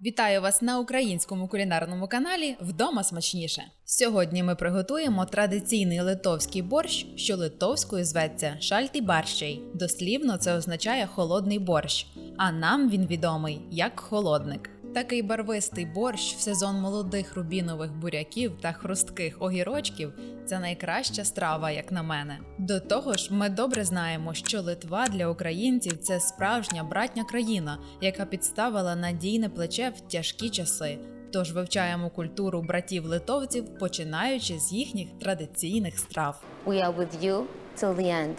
Вітаю вас на українському кулінарному каналі Вдома смачніше. Сьогодні ми приготуємо традиційний литовський борщ, що литовською зветься шальтий барщей. Дослівно це означає холодний борщ, а нам він відомий як холодник. Такий барвистий борщ в сезон молодих рубінових буряків та хрустких огірочків це найкраща страва, як на мене. До того ж, ми добре знаємо, що Литва для українців це справжня братня країна, яка підставила надійне плече в тяжкі часи. Тож вивчаємо культуру братів-литовців, починаючи з їхніх традиційних страв. We are with you till the end.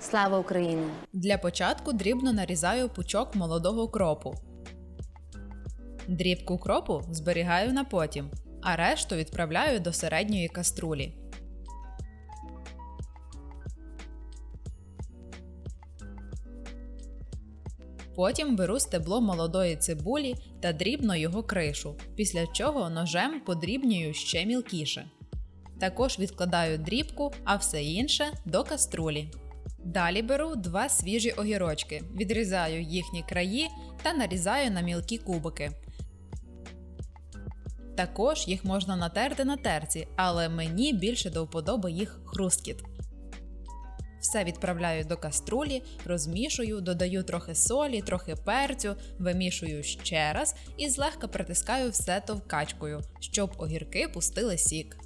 Слава Україні! Для початку дрібно нарізаю пучок молодого кропу. Дрібку кропу зберігаю на потім, а решту відправляю до середньої каструлі. Потім беру стебло молодої цибулі та дрібно його кришу, після чого ножем подрібнюю ще мілкіше. Також відкладаю дрібку, а все інше до каструлі. Далі беру два свіжі огірочки, відрізаю їхні краї та нарізаю на мілкі кубики. Також їх можна натерти на терці, але мені більше до вподоби їх хрусткіт. Все відправляю до каструлі, розмішую, додаю трохи солі, трохи перцю, вимішую ще раз і злегка притискаю все товкачкою, щоб огірки пустили сік.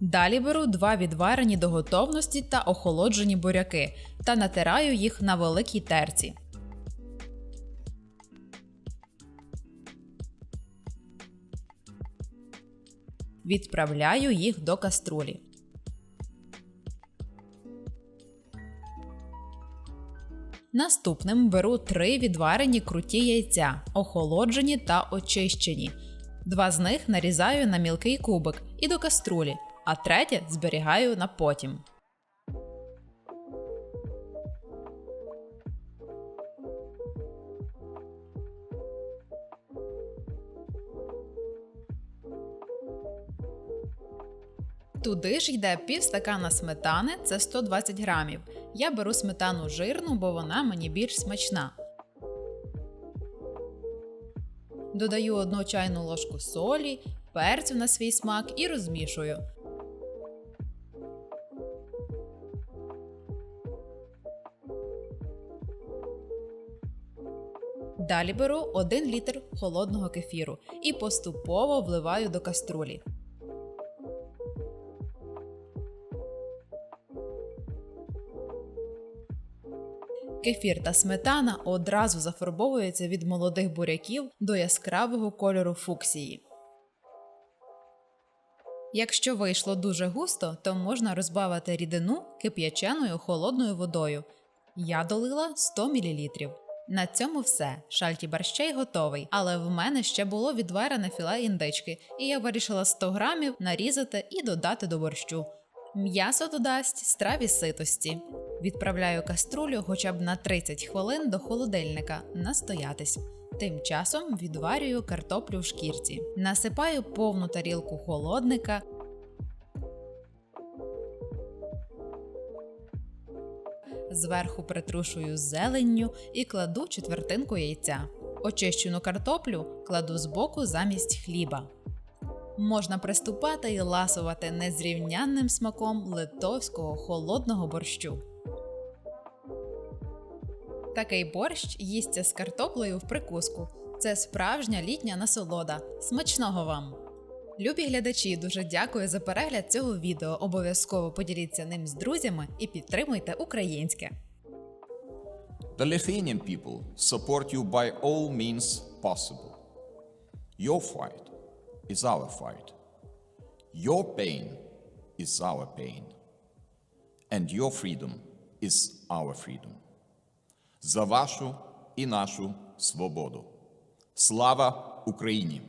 Далі беру два відварені до готовності та охолоджені буряки та натираю їх на великій терці. Відправляю їх до каструлі. Наступним беру три відварені круті яйця, охолоджені та очищені. Два з них нарізаю на мілкий кубик і до каструлі, а третє зберігаю на потім. Туди ж йде пів стакана сметани, це 120 грамів. Я беру сметану жирну, бо вона мені більш смачна. Додаю одну чайну ложку солі, перцю на свій смак і розмішую. Далі беру 1 літр холодного кефіру і поступово вливаю до каструлі. Кефір та сметана одразу зафарбовуються від молодих буряків до яскравого кольору фуксії. Якщо вийшло дуже густо, то можна розбавити рідину кип'яченою холодною водою. Я долила 100 мл. На цьому все. Шальті борщей готовий, але в мене ще було відварене філе індички, і я вирішила 100 грамів нарізати і додати до борщу. М'ясо додасть страві ситості. Відправляю каструлю хоча б на 30 хвилин до холодильника настоятись. Тим часом відварюю картоплю в шкірці. Насипаю повну тарілку холодника. Зверху притрушую зеленню і кладу четвертинку яйця. Очищену картоплю кладу збоку замість хліба. Можна приступати і ласувати незрівнянним смаком литовського холодного борщу. Такий борщ їсться з картоплею в прикуску. Це справжня літня насолода. Смачного вам! Любі глядачі, дуже дякую за перегляд цього відео. Обов'язково поділіться ним з друзями і підтримуйте українське. The Lithuanian people support you by all means possible. Your fight is our fight. Your pain is our pain. And your freedom is our freedom. За вашу і нашу свободу. Слава Україні!